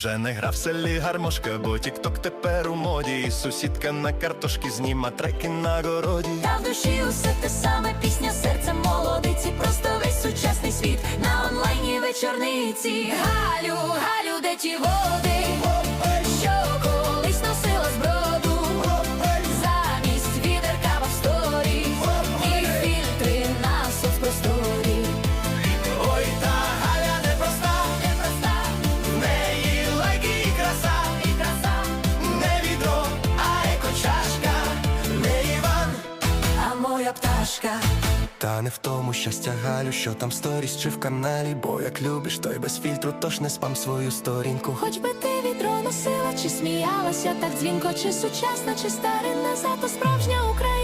Вже не гра в селі гармошка, бо тік-ток тепер у моді, сусідка на картошки зніма треки на городі. Та в душі усе те саме пісня серце молодиці, просто весь сучасний світ на онлайні вечорниці. Галю, Галю, де ті пташка. Та не в тому щастя, Галю, що там сторіс чи в каналі, бо як любиш, той без фільтру, тож не спам свою сторінку. Хоч би ти вітро носила, чи сміялася так дзвінко, чи сучасна, чи старинна, зато справжня Україна.